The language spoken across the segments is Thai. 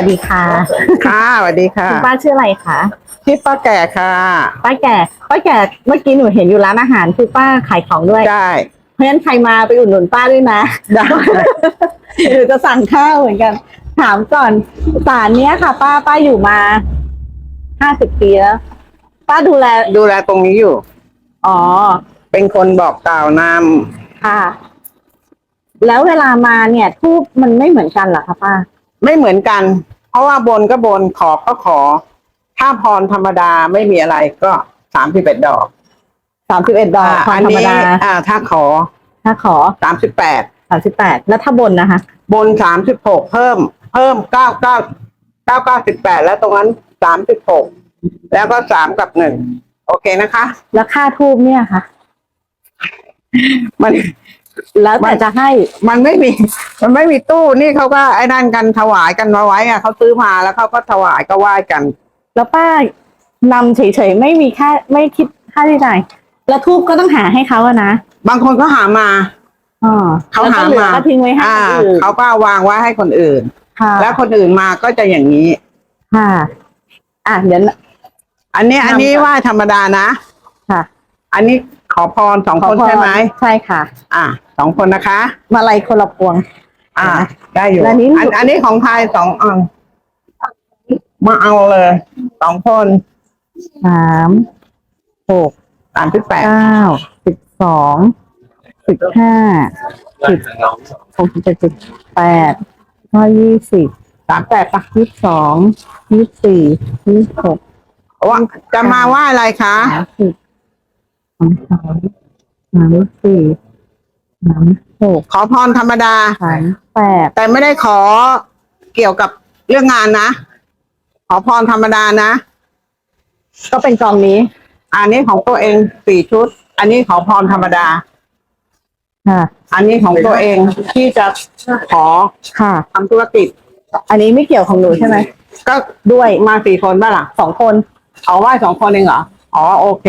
สวัสดีค่ะค่ะสวัสดีค่ะคุณป้าชื่ออะไรคะชื่อป้าแก่ค่ะป้าแก่ป้าแก่เมื่อกี้หนูเห็นอยู่ร้านอาหารคือป้าขายของด้วยได้เพราะฉะนั้นใครมาไปอุดหนุนป้าด้วยนะได้หรือจะสั่งข้าวเหมือนกัน ถามก่อนศาลเนี้ยค่ะ ป้าป้าอยู่มาห้าสิบปีแล้วป้าดูแลดูแลตรงนี้อยู่ อ๋อ เป็นคนบอกกล่าวนค่ะ แล้วเวลามาเนี่ยทูบมันไม่เหมือนกันเหรอคะป้าำไม่เหมือนกัน เพราะว่าบนก็บนขอก็ขอ ถ้าพรธรรมดาไม่มีอะไรก็สามสิบเอ็ดดอกสามสิบเอ็ดดอกพรอัธรรมนี้ดาอ่า ถ้าขอ ถ้าขอสามสิบแปดสามสิบแปดแล้วถ้าบนนะคะ บนสามสิบหกเพิ่ม เพิ่มเก้าเก้าเก้าเก้าสิบแปดแล้วตรงนั้นสามสิบหกแล้วก็สามกับหนึ่งโอเคนะคะ แล้วค่าทูบเนี่ยค่ะ มัน แล้วแต่จะให้ มันไม่มี มันไม่มีตู้นี่เขาก็ไอ้นั่นกันถวายกันมาไว้อะเขาซื้อมาแล้วเขาก็ถวายก็ไหว้กัน แล้วป้านำเฉยๆไม่มีค่าไม่คิดค่าใช้จ่ายแล้วทูบก็ต้องหาให้เขาอะนะบางคนก็หามาอ๋อเขาแล้วหาก็เหลือมาก็ทิ้งไว้ให้อ่าคนอื่นเขาก็วางไว้ให้คนอื่นค่ะแล้วคนอื่นมาก็จะอย่างนี้ค่ะ อะเดี๋ยวอันนี้ อันนี้นำก่อนไหว้ธรรมดานะค่ะ อันนี้ ขอพรสองขอคนพรใช่ไหมใช่ค่ะ อ่าสองคนนะคะ มาลัยคนละพวง อ่านะได้อยู่แล้วนี้อันอันนี้ของไทยสองอันมาเอาเลยสองคนสามหกสามสิบแปดเก้าสิบสองสิบห้าสิบหกสิบเจ็ดสิบแปดก็ยี่สิบสามแปดปะยี่สิบสองยี่สิบสี่ยี่สิบหกว่าจะมาไหว่าอะไรคะสามสิบ สามสามสามสี่สามหกขอพรธรรมดา สามแปดแต่ไม่ได้ขอเกี่ยวกับเรื่องงานนะ ขอพรธรรมดานะ ก็เป็นกองนี้ อันนี้ของตัวเองสี่ชุด อันนี้ขอพรธรรมดา ค่ะ อันนี้ของตัวเองที่จะขอค่ะ ทำธุรกิจ อันนี้ไม่เกี่ยวของหนูใช่ไหมก็ด้วยมาสี่คนบ้าล่ะสองคน เอาไหว้สองคนเองเหรอ อ๋อโอเค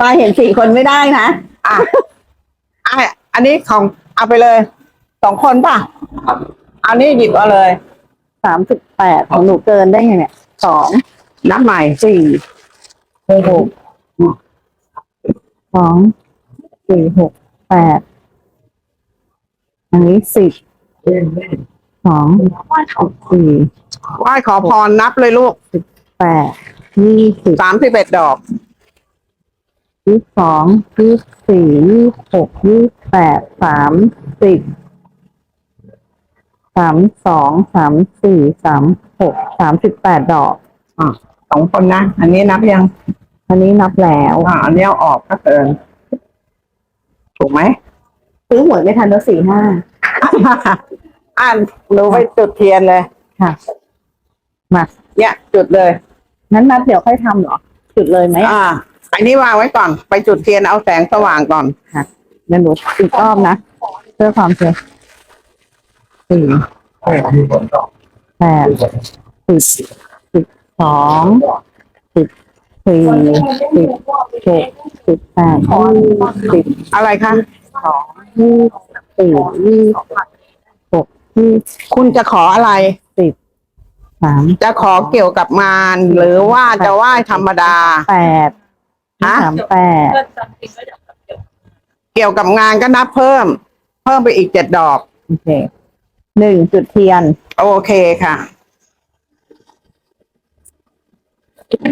ปาเห็นสี่คนไม่ได้นะอะอะอันนี้ของเอาไปเลยสองคนป่ะอันนี้หยิบเอาเลยสามสิบแปดของหนูเกินได้ไงเนี่ยสองนับใหม่สี่หกสองสี่หกแปดอันนี้สิบสองสี่ไหว้ขอพรนับเลยลูกแปดยี่สิบสามสิบเอ็ดดอก ยี่สิบสองยี่สิบสี่ยี่สิบหกยี่สิบแปดสามสิบสามสองสามสี่สามหกสามสิบแปดดอก อะสองคนนะ อันนี้นับยังอันนี้นับแล้วอ่าอันนี้เอาออกก็เกิน ถูกไหม ซื้อหวยไม่ทันแล้วสี่ห้าอ่านหนูไปจุดเทียนเลย ค่ะ มาเนี่ยจุดเลย นั้นนับเดี๋ยวค่อยทำเหรอ จุดเลยไหม อ่า อันนี้วางไว้ก่อน ไปจุดเทียนเอาแสงสว่างก่อนค่ะเดี๋ยวหนูอีกรอบนะ เพื่อความเชื่อสี่แปดสิบสิบสองสิบสี่สิบหกสิบแปดสิบอะไรคะสองยี่สิบสี่ยี่สิบหกยี่สิบคุณจะขออะไรสามจะขอเกี่ยวกับงาน หรือว่าจะไหว้ธรรมดาแปด ฮะสามแปดเกี่ยวกับงานก็นับเพิ่ม เพิ่มไปอีกเจ็ดดอก โอเคหนึ่งจุดเทียน โอเคค่ะ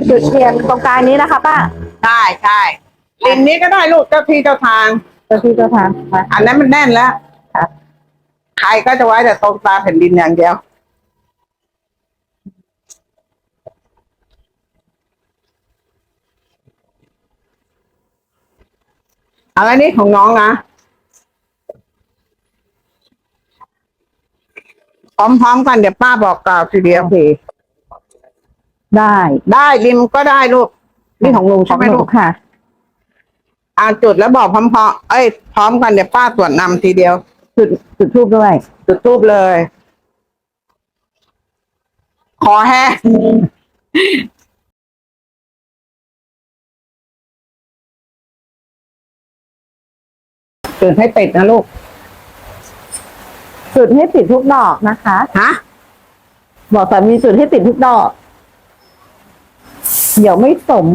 จุดเทียนตรงกลางนี้นะคะป้าใช่ใช่ริมนี้ก็ได้ลูกเจ้าที่เจ้าทาง เจ้าที่เจ้าทางมาอันนั้นมันแน่นแล้วครับใครก็จะไว้แต่ตรงตาแผ่นดินอย่างเดียว อะไรนี่ของน้องนะ พร้อมๆกันเดี๋ยวป้าบอกกล่าวทีเดียวโอเค ได้ได้ริมก็ได้ลูก นี่ของลุงใช่ไหมลูกค่ะ อ่าจุดแล้วบอกพร้อมๆเอ้ยพร้อมกันเดี๋ยวป้าตรวจนำทีเดียว จุดจุดทูบด้วย จุดทูบเลย ขอแห้ จุดให้ติดนะลูก จุดให้ติดทุกดอกนะคะ ฮะ บอกสามีจุดให้ติดทุกดอก เดี๋ยวไม่สม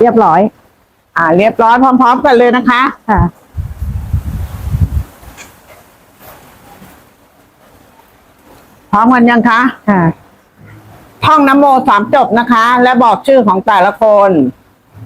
เรียบร้อย อ่า เรียบร้อยพร้อม ๆ กันเลยนะคะ ค่ะพร้อมกันยังคะ ค่ะ ท่องนโมสามจบนะคะ และบอกชื่อของแต่ละคน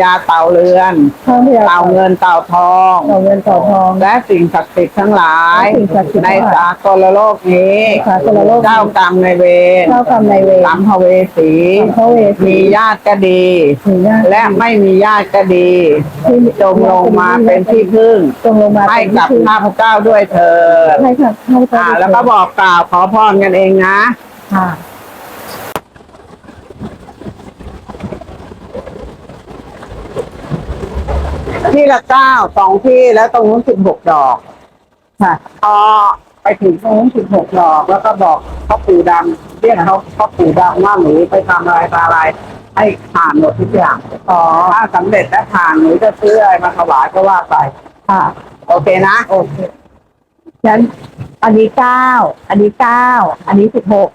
ญาเต่าเรือนข้าพเจ้าเต่าเงินเต่าทองต่อเงินต่อทอง และสิ่งศักดิ์สิทธิ์ทั้งหลาย และสิ่งศักดิ์สิทธิ์ในทั้งหลายสากลโลกนี้ในสากลโลกนี้ เจ้ากรรมในายเวรเจ้ากรรมนายเวร สัมภเวสีสัมภเวสี มีญาติก็ดี มีญาติและไม่มีญาติก็ดี ที่จงลงมาเป็นที่พึ่ง จงลงมาให้เป็นกับที่พึ่งข้าพเจ้าด้วยเถิดให้กับข้าพเจ้าอ่า แล้วก็บอกกล่าวขอพรกันเองนะ ค่ะ ที่ละเก้าสองที่แล้วตรงนู้นสิบหกดอก ค่ะพอไปถึงตรงนู้นสิบหกดอก แล้วก็บอกพ่อปู่ดำเรียกเขาพ่อปู่ดำว่าหนูไปทำอะไรตาอะไรให้ผ่านหมดทุกอย่างอ๋อถ้าสำเร็จและผ่านหนูจะซื้ออะไรมาถวายก็ว่าไปค่ะ โอเคนะโอเคงั้นอันนี้เก้าอันนี้เก้าอันนี้สิบหก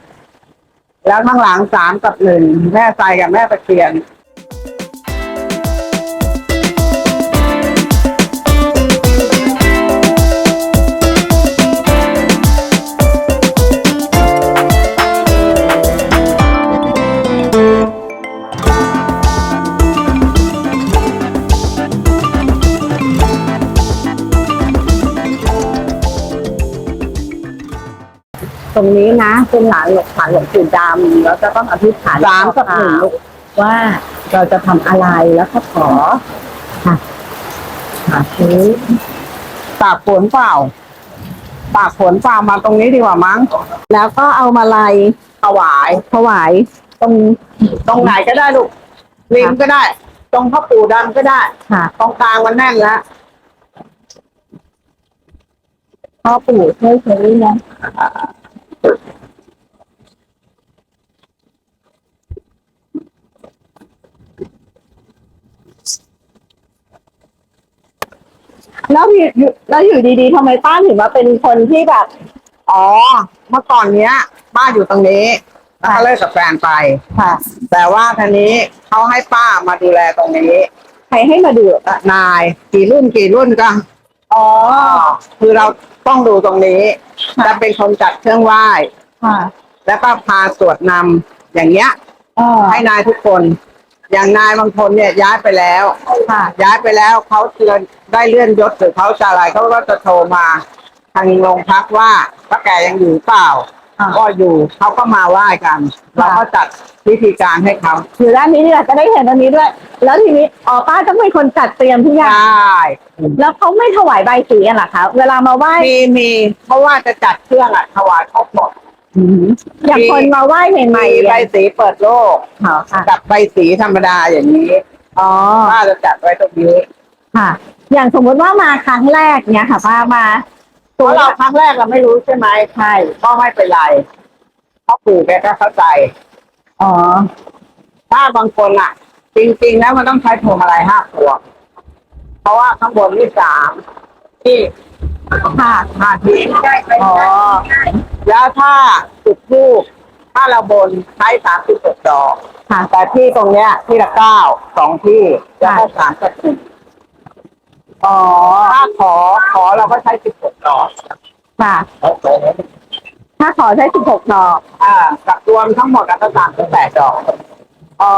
แล้วข้างหลังสามกับหนึ่งแม่ใจกับแม่ตะเคียน รงนี้นะ เป็นหลานหลวงฐานหลวงปู่ดำแล้วจะต้องอธิษฐานสามกับหนึ่งลูกว่าเราจะทำอะไรแล้วก็ขอค่ะค่ะทีนี้ตากฝนเปล่าตากฝนเปล่ามาตรงนี้ดีกว่ามั้ง แล้วก็เอามาลัยถวายถวาย ตรงตรงไหนก็ได้ลูกริมก็ได้ ตรงพ่อปู่ดำก็ได้ค่ะตรงกลางมันแน่นแล้วพ่อปู่ช่วยเชอรี่นะ แล้วอยู่แล้วอยู่ดีๆทำไมป้าถึงมาเป็นคนที่แบบ อ๋อ เมื่อก่อนเนี้ยป้าอยู่ตรงนี้แล้วก็เลิกกับแฟนไป ค่ะ แต่ว่าทีนี้เขาให้ป้ามาดูแลตรงนี้ ใครให้มาดูนายกี่รุ่นกี่รุ่นก็ อ๋อ คือเราต้องดูตรงนี้ค่ะ จะเป็นคนจัดเครื่องไหว้ ค่ะแล้วก็พาสวดนำอย่างเงี้ย อ๋อให้นายทุกคน อย่างนายบางคนเนี่ยย้ายไปแล้ว ค่ะ ย้ายไปแล้วเขาเตือนได้เลื่อนยศหรือเขาจะอะไรเขาก็จะโทรมา ทางโรงพักว่าป้าแกยังอยู่เปล่า อ่า ก็อยู่เขาก็มาไหว้กัน เราก็จัดพิธีการให้เขาอยู่ด้านนี้นี่แหละจะได้เห็นตรงนี้ด้วย แล้วทีนี้อ๋อป้าต้องเป็นคนจัดเตรียมทุกอย่างได้แล้วเขาไม่ถวายใบสีกันเหรอคะ เวลามาไหว้ มีมีเพราะว่าจะจัดเครื่องอะถวายครบหมด อย่างคนมาไหว้ใหม่มีๆใบเนี่ยสีเปิดโลกอ๋อค่ะกับใบสีธรรมดาอย่างนี้อ๋อ ป้าจะจัดไว้ตรงนี้ค่ะ อย่างสมมติว่ามาครั้งแรกเนี่ยค่ะป้ามาเพราะเราครั้งแรกเราไม่รู้ใช่ไหมใช่ก็ไม่เป็นไรเพราะปู่แกก็เข้าใจ อ๋อ ถ้าบางคนอะ จริงๆแล้วมันต้องใช้พวงมาลัยห้าพวงเพราะว่าข้างบนนี่สามที่ค่ะ ห้าทีอ๋อ แล้วถ้าจุดทูบถ้าเราบนใช้สามสิบหกดอก ค่ะ แต่ที่ตรงเนี้ยที่ละเก้าสองที่แล้วก็สามกับหนึ่งอ๋อ ถ้าขอขอเราก็ใช้สิบหกดอกค่ะ ถ้าขอใช้สิบหกดอก อ่ากับรวมทั้งหมดอะก็สามสิบแปดดอก อ๋อ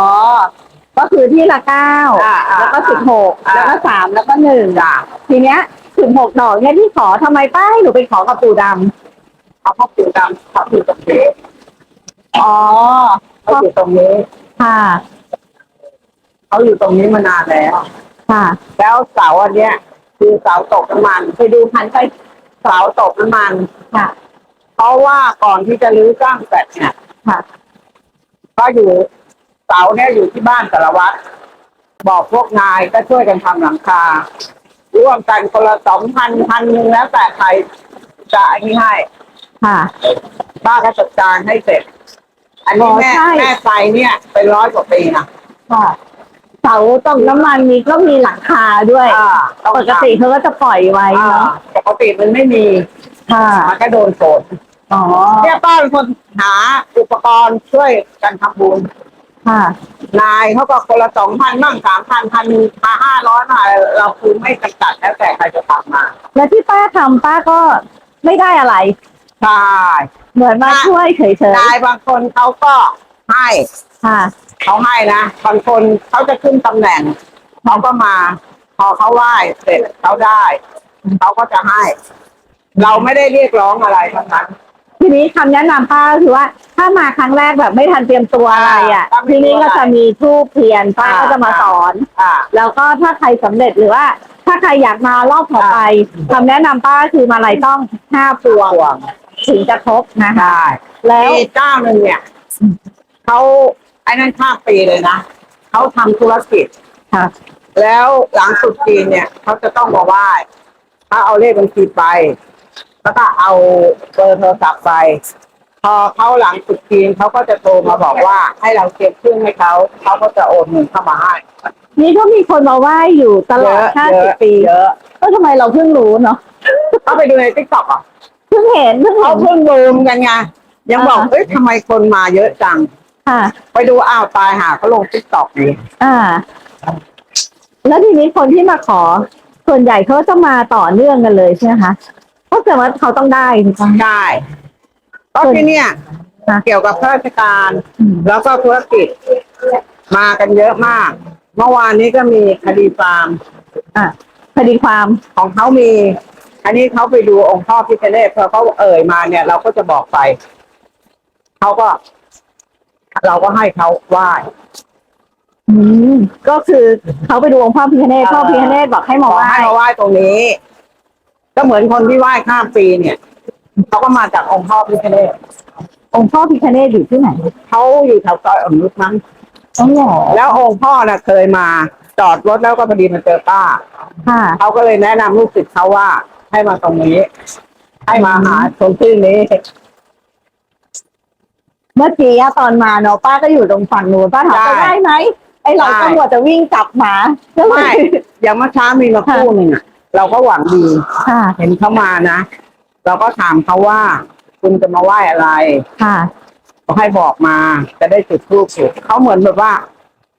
ก็คือที่ละเก้าอ่าอ่าแล้วก็สิบหกอ่า แล้วก็สามแล้วก็หนึ่งจ้ะทีเนี้ยสิบหกดอกเนี่ยที่ขอทำไมป้าให้หนูไปขอกับปู่ดำ เขาพ่อปู่ดำเขาอยู่ตรงนี้อ๋อ เขาอยู่ตรงนี้ค่ะ เขาอยู่ตรงนี้มานานแล้ว ค่ะ แล้วเสาอันเนี้ย คือเสาตกน้ำมันไปดูพันไปเสาตกน้ำมัน ค่ะ เพราะว่าก่อนที่จะรื้อสร้างแฟลตเนี่ยค่ะ ก็อยู่เสาเนี่ยอยู่ที่บ้านสารวัตรบอกพวกนายก็ช่วยกันทำหลังคา ร่วมกันคนละสองพันพันหนึ่งแล้วแต่ใครจะอันนี้ให้ ค่ะ ป้าก็จัดการให้เสร็จ อันนี้อ๋อแม่ใช่ แม่ไฟเนี่ยเป็นร้อยกว่าปีนะค่ะเสาตกน้ำมันนี้ก็มีหลังคาด้วยอ่าต้องปกติเขาก็จะปล่อยไว้อ่าเนาะปกติมันไม่มีค่ะมันก็โดนฝนอ๋อเนี่ยป้าเป็นคนหาอุปกรณ์ช่วยกันทำบุญ ค่ะนายเขาก็คนละสองพันบ้างสามพันพันมาห้าร้อยมาเราคือไม่จำกัดแล้วแต่ใครจะทำมา แล้วที่ป้าทำป้าก็ไม่ได้อะไร ใช่เหมือนมาช่วยเฉยนายบางคนเขาก็ให้ๆค่ะ เขาให้นะบางคนเขาจะขึ้นตำแหน่งเขาก็มา พอเขาไหว้เสร็จเขาได้เขาก็จะให้ เราไม่ได้เรียกร้องอะไรทั้งนั้น ทีนี้คำแนะนำป้าก็คือว่า ถ้ามาครั้งแรกแบบไม่ทันเตรียมตัวอะไรอะ อ่าทีนี้ก็จะมีทูบเทียนป้าก็จะมาสอน อ่า แล้วก็ถ้าใครสำเร็จหรือว่า ถ้าใครอยากมารอบต่อไปคำแนะนำป้าคือมาลัยต้องห้าพวง ห่วง ถึงจะครบนะคะได้แล้วมีเจ้าหนึ่งเนี่ยเขาไอ้นั่นข้ามปีเลยนะเขาทำธุรกิจ ค่ะ แล้วหลังสุดจีนเนี่ยเขาจะต้องมาไหว้เขาเอาเลขบัญชีไป แล้วก็เอาเบอร์โทรศัพท์ไป พอเขาหลังสุดจีนเขาก็จะโทรมาบอกว่า ให้เราเก็บเครื่องให้เขาเขาก็จะโอนเงินเข้ามาให้นี่ก็มีคนมาไหว้อยู่ตลอดห้าเยสิบอะปีเยอะก็ทำไมเราเพิ่งรู้เนาะ เขาไปดูในทิกตอกอะ เพิ่งเห็นเพิ่งเขาเห็นเพิ่งบูมกันไงยังบอกอ่าเอ้ยทำไมคนมาเยอะจัง ค่ะ ไปดูอ้าวตายหาเขาลงทิกตอกนี่อ่า แล้วทีนี้คนที่มาขอ ส่วนใหญ่เขาจะมาต่อเนื่องกันเลยใช่ไหมคะเพราะแต่ว่าเขาต้องได้ถูกไหมได้ก็ที่เนี่ย ค่ะ เกี่ยวกับข้าราชการ อืมแล้วก็ธุรกิจ มากันเยอะมาก เมื่อวานนี้ก็มีคดีฟาร์มอะคดีความของเขามี อันนี้เขาไปดูองค์พ่อพิฆเนศพอเขาเอ่ยมาเนี่ย เราก็จะบอกไปเขาก็ เราก็ให้เขาไหว้อืมก็คือเขาไปดูองค์พ่อพิคเนตพ่อพิคเนตบอกให้ขมาอไหว้ให้มาไหว้ตรงนี้ ก็เหมือนคนที่ไหว้ข้ามปีเนี่ยเขาก็มาจากองค์พ่อพิฆเนศองค์พ่อพิคเนตอยู่ที่ไหนเขาอยู่แถวซอยอ่อนนุชมั้งอ๋อเหรอแล้วองค์พ่อน่ะเคยมา จอดรถแล้วก็พอดีมาเจอป้า ค่ะ เขาก็เลยแนะนำลูกศิษย์เขาว่า ให้มาตรงนี้ ให้มาหาตรงที่นี้ เมื่อกี้อะตอนมาเนาะป้าก็อยู่ตรงฝั่งนู้นป้าถามได้จะได้ไหมไอเราได้ ก็มัวจะวิ่งกลับหมาก็เลไม่ยอย่างเมื่อเช้ามีมาคู่หนึ่งอะเราก็หวังดี ค่ะเห็นเขามานะ เราก็ถามเขาว่า คุณจะมาไหว้อะไรค่ะเขาให้บอกมา จะได้จุดธูปจุดเขาเหมือนแบบว่า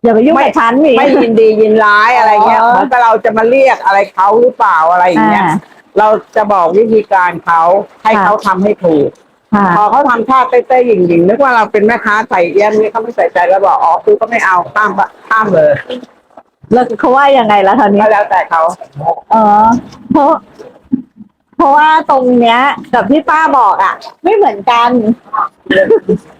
อย่าไปยุ่งไม่ กับฉันนี่ไม่ยินดียินร้ายอะไรเงี้ยอ๋อ เหมือนกับเราจะมาเรียกอะไรเขาหรือเปล่าอะไรอย่างเงี้ย อ่า เราจะบอกวิธีการเขาให้ค่ะเขาทำให้ถูก ค่ะ พอเขาทำท่าเต้ๆหยิ่งๆนึกว่าเราเป็นแม่ค้าใส่เอี้ยมนี่เขาไม่ใส่ใจแล้วบอกอ๋อคือก็ไม่เอาข้ามปะข้ามเลยแล้วเขาว่ายังไงแล้วตอนนี้ ก็แล้วแต่เขาอ๋อเพราะ เพราะว่าตรงเนี้ย กับที่ป้าบอกอะ ไม่เหมือนกันไ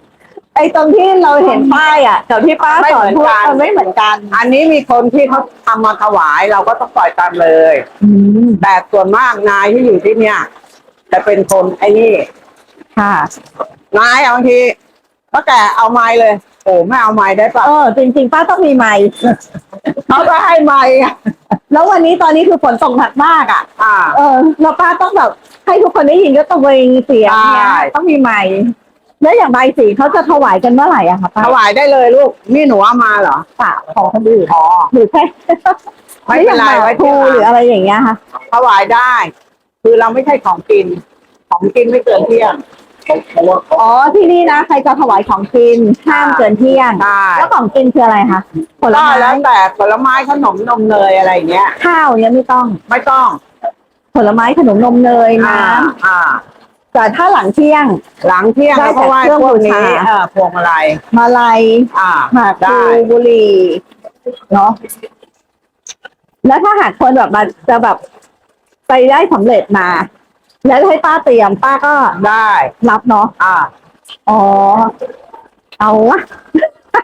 อ้ตรงที่เราเห็นป้ายอะกับที่ป้าสอนพวกมันไม่เหมือนกัน อันนี้มีคนที่เขาทำมาถวายเราก็ต้องปล่อยตามเลยอืมแต่ส่วนมากนายที่อยู่ที่เนี่ยจะเป็นคนไอ้นี่ค่ะนายบางทีป้าแก่เอาไม้เลย โอ้ไม่เอาไม้ได้ปะเออจริงๆป้าต้องมีไมค์เขาก็ให้ไม้อะแล้ววันนี้ตอนนี้คือฝนตกหนักมากอะอ่าเออแล้วป้าต้องแบบให้ทุกคนได้ยินก็ต้องเวงเสียงเนี้ยใช่ต้องมีไมค์ แล้วอย่างใบายสีเขาจะถวายกันเมื่อไหร่อะคะป้าถวายได้เลยลูก นี่หนูเอามาเหรอเปล่าของคนอื่นอ๋อหรือแค่ไม่เป็นไรหออย่างหไว้มากที่ภูหลังหรืออะไรอย่างเงี้ยค่ะถวายได้ คือเราไม่ใช่ของกิน ของกินไม่เกินเที่ยงอ๋อที่นี่นะ ใครจะถวายของกินห้ามเกินเที่ยงใช่แล้วของกินคืออะไรคะผลก็ไม้แล้วแต่ผลไม้ขนมนมเนยอะไรอย่างเงี้ย ข้าวเนี้ยไม่ต้อง ไม่ต้อง ผลไม้ขนมนมเนยอ่าน้อ่าำ แต่ถ้าหลังเที่ยง หลังเที่ยงได้แล้วก็ไหว้แต่เครื่องพวกบูนี้ชาเออพวงมาลัยมาลัยอ่าหมากพลูได้ บุหรี่เนาะแล้วถ้าหากคนแบบมาจะแบบไปได้สำเร็จมา แล้วให้ป้าเตรียมป้าก็ได้ รับเนาะอ่า อ๋อ เอาวะ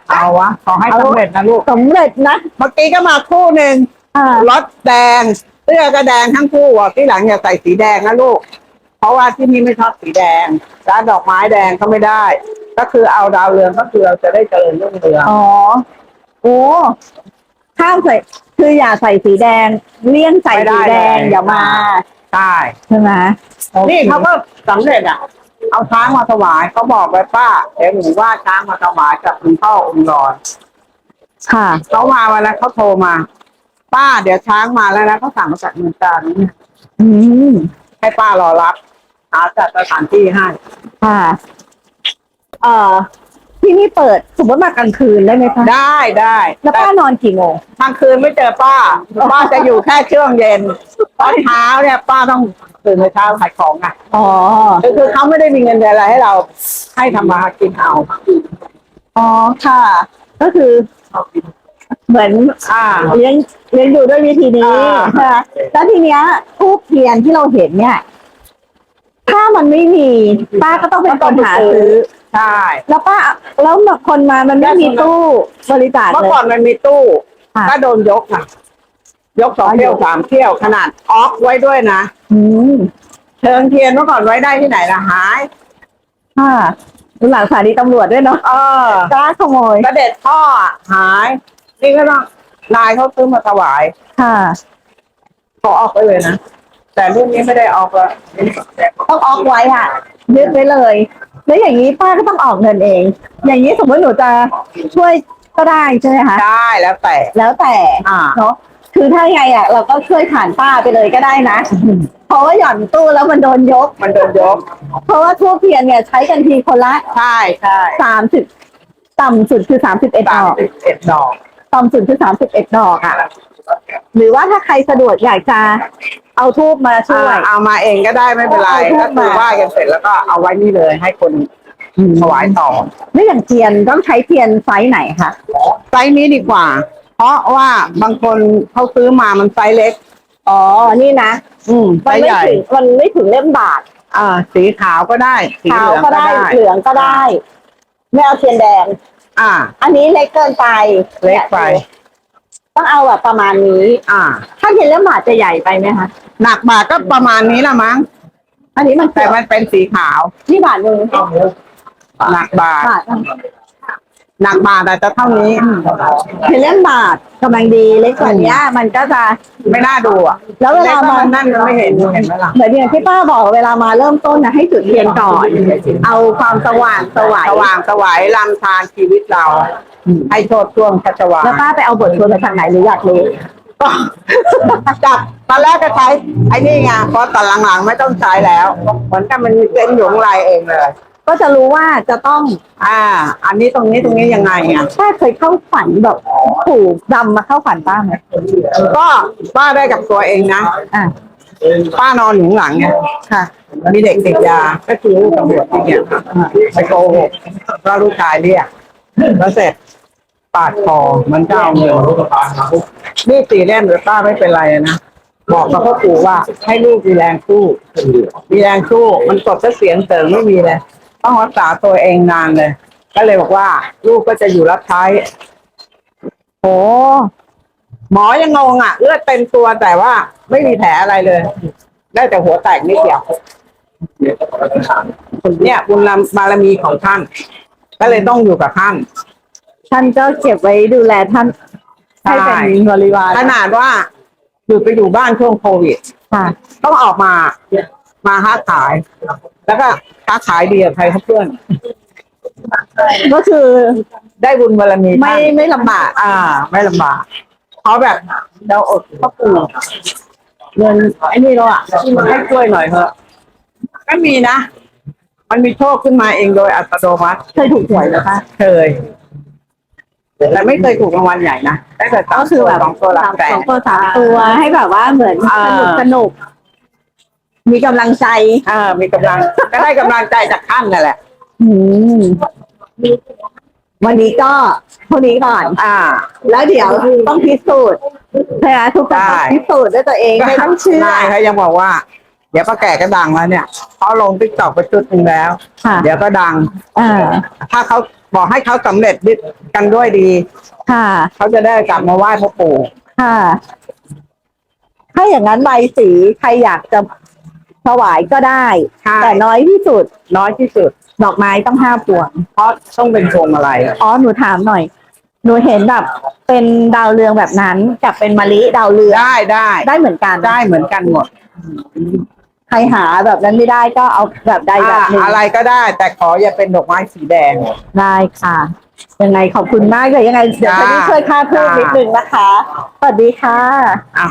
เอาวะ ขอให้เอา สำเร็จนะลูก สำเร็จนะเมื่อกี้ก็มาคู่หนึ่งอ่ารถแดง เสื้อก็แดงทั้งคู่อะที่หลังอย่าใส่สีแดงนะลูก เพราะว่าที่นี่ไม่ชอบสีแดงร้านดอกไม้แดงก็ไม่ได้ ก็คือเอาดาวเรืองก็คือเราจะได้เจริญรุ่งเรืองอ๋อโอ้ห้ามใส่คืออย่าใส่สีแดง เลี่ยงใส่สีแดงอย่ามาใช่ใช่ไหมนี่เขาก็สำเร็จอะ เอาช้างมาถวายเขาบอกไว้ป้าเดี๋ยวหนูว่าช้างมาถวายกับคุณพ่อองค์รอนค่ะเขามาวันนั้นเขาโทรมา ป้าเดี๋ยวช้างมาแล้วนะเขาสั่งมาจากเมืองการนี่อืมให้ป้ารอรับ หาจัดสถานที่ให้ ค่ะเอ่อที่นี่เปิดสมมติมากลางคืนได้ไหมคะได้ได้แล้วป้านอนกี่โมง กลางคืนไม่เจอป้า ป้าจะอยู่แค่ช่วงเย็น ตอนเช้าเนี่ยป้าต้องตื่นในเช้าขายของอะอ๋อ คือคือเขาไม่ได้มีเงินเดือนอะไรให้เราให้ทำมาหากินเอาอ๋อค่ะ ก็คือ เหมือนอ่า เลี้ยงเลี้ยงดูด้วยวิธีนี้อ่าใช่ไหมแล้วทีเนี้ยทูบเทียนที่เราเห็นเนี่ย ถ้ามันไม่มีป้าก็ต้องเป็นคนหาซื้อ ใช่ แล้วป้าแล้วแบบคนมามันไม่มีตู้บริจาคเมื่อเลยก่อนมันมีตู้ค่ะ ก็โดนยกค่ะ ยกสองเที่ยวสามเที่ยวขนาดออกไว้ด้วยนะอืมเชิงเทียนเมื่อก่อนไว้ได้ที่ไหนล่ะหายค่ะหลังสถานีตำรวจด้วยเนาะเออ กล้าขโมยกระเด็ดพ่ออะหาย นี่ก็ต้องนายเขาซื้อมาถวายค่ะเขาออกไปเลยนะ แต่รุ่นนี้ไม่ได้ออกละต้องออกไว้อะยึดไว้เลย แล้วอย่างนี้ป้าก็ต้องออกเงินเอง อย่างนี้สมมติหนูจะช่วยก็ได้ใช่ไหมคะได้แล้วแต่แล้วแต่อ่าเนาะคือถ้าไงอะ เราก็ช่วยผ่านป้าไปเลยก็ได้นะ เพราะว่าหย่อนตู้แล้วมันโดนยก มันโดนยก เพราะว่าทั่วเพียนเนี่ยใช้กันทีคนละใช่ใช่สามสิบต่ำสุดคือสามสิบเอ็ดสาดมอกสิบเอ็ดดอกต่ำสุดคือสามสิบเอ็ดดอกอะ หรือว่าถ้าใครสะดวกอยากจะ เอาทูบมาช่วย อ่าเอามาเองก็ได้ไม่เป็นไรเอาทูก็บคือมาไหว้กันเสร็จแล้วก็เอาไว้นี่เลยให้คนถวายต่อแล้วอย่างเทียนต้องใช้เทียนไซส์ไหนคะไซส์นี้ดีกว่า เพราะว่าบางคนเขาซื้อมามันไซส์เล็ก อ๋อนี่นะอืมไซมันส์ไม่ใหญ่ ถึงมันไม่ถึงเล่มบาทอ่า สีขาวก็ได้ สีขาวเหลืองก็ก็ได้ได้ เหลืองก็ได้ ไม่เอาเทียนแดง อ่า อันนี้เล็กเกินไปเล็กไป ต้องเอาแบบประมาณนี้ อ่า ถ้าเทียนเล่มบาทจะใหญ่ไปไหมคะหนักบาทก็ประมาณนี้ละมั้ง อันนี้มันแต่มันเป็นสีขาว นี่บาทหนึ่งหนักบาท บาท หนักบาทแต่จะเท่านี้เทียนเล่มบาทกำลังดีเล็กกว่านี้มันก็จะ ไม่น่าดูอะแล้วเวลาล็กมานนั่นมันไม่เห็นเห็นไหมล่ะเหมือนอย่างที่ป้าบอกเวลามาเริ่มต้นนะให้จุดเทียนก่อน เอาความสว่างสวัยสว่างสวายลำทานชีวิตเรา ให้โชดช่วงชัชวาลแล้วป้าไปเอาบทชวนมาจากไหนหรืออยากรู้ก็จับตอนแรกก็ใช้ไอ้นี่ไงพอตอนหลังๆไม่ต้องใช้แล้วเหมือนกับมันมีเส้นหยงลายเองเลย ก็จะรู้ว่าจะต้องอ่า อันนี้ตรงนี้ตรงนี้ยังไงอะป้าเคยเข้าฝันแบบถูกดำมาเข้าฝันป้าไหมก็ป้าได้กับตัวเองนะอะป้านอนอยู่ข้างหลังไงค่ะ มีเด็กติดยาก็คือลูกตำรวจที่เนี่ยไปโกหกว่าลูกชายเรียกแล้วเสร็จปาดคอมันก็เอาเงินนี่ตีเล่มหรือป้าไม่เป็นไรนะบอกกับพ่อปู่ว่าให้ลูกมีแรงสู้มีแรงสู้มันกดก็เสียงเสริมไม่มีเลย ต้องรักษาตัวเองนานเลย ก็เลยบอกว่า ลูกก็จะอยู่รับใช้โอ้หมอยังงงอะ เลือดเต็มตัวแต่ว่าไม่มีแผลอะไรเลย ได้แต่หัวแตกนิดเดียวเนี่ยบุญบารมีของท่าน ก็เลยต้องอยู่กับท่าน ท่านก็เก็บไว้ดูแลท่านใช่ให้เป็นบริวารขนาดว่าหยุดไปอยู่บ้านช่วงโควิดค่ะต้องออกมามาค้าขาย แล้วก็ค้าขายดีกับใครครับเพื่อน ก็คือได้บุญบารมีไม่ท่านไม่ลำบาก อ่า ไม่ลำบากเขาแบบเราอดพ่อปู่เงินไอ้นี่เราอะให้ช่วยหน่อยเถอะก็มีนะ มันมีโชคขึ้นมาเองโดยอัตโนมัติเคยถูกหวยนะคะ เคยแต่ไม่เคยถูกรางวัลใหญ่นะได้แต่ก็คือแบบสองตัวหลักแสสอนงตัวสามตัวให้แบบว่าเหมือนอ่าสนุกสนุก มีกำลังใจเออมีกำลัง ก็ได้กำลังใจจากท่านนั่นแหละ อืมวันนี้ก็เท่านี้ก่อน อ่า แล้วเดี๋ยวต้องพิสูจน์ใช่ไหมทุกคนใช่ต้องพิสูจน์ด้วยตัวเองไม่ต้องเชื่อ นายเขายังบอกว่า เดี๋ยวป้าแก่ก็ดังแล้วเนี่ยเขาลงติ๊กตอกไปชุดหนึ่งแล้ว ค่ะ เดี๋ยวก็ดัง อ่าถ้าเขาบอกให้เขาสำเร็จกันด้วยดี ค่ะ เขาจะได้กลับมาไหว้พ่อปู่ ค่ะ ถ้าอย่างนั้นใบสีใครอยากจะ ถวายก็ได้ ใช่ แต่น้อยที่สุด น้อยที่สุด ดอกไม้ต้องห้าพวง เพราะต้องเป็นพวงอะไรอ๋อหนูถามหน่อย หนูเห็นแบบเป็นดาวเรืองแบบนั้นกับเป็นมะลิดาวเรืองได้ได้ได้เหมือนกัน ได้เหมือนกันหมดใครหาแบบนั้นไม่ได้ก็เอาแบบใดแบบหนึ่งอ่าอะไรก็ได้ แต่ขออย่าเป็นดอกไม้สีแดง ได้ค่ะยังไงขอบคุณมากเลยยังไงเดี๋ยวจ้าจะได้ช่วยค่าเพิ่มจ้านินิดนึงนะคะสวัสดีค่ะ อะ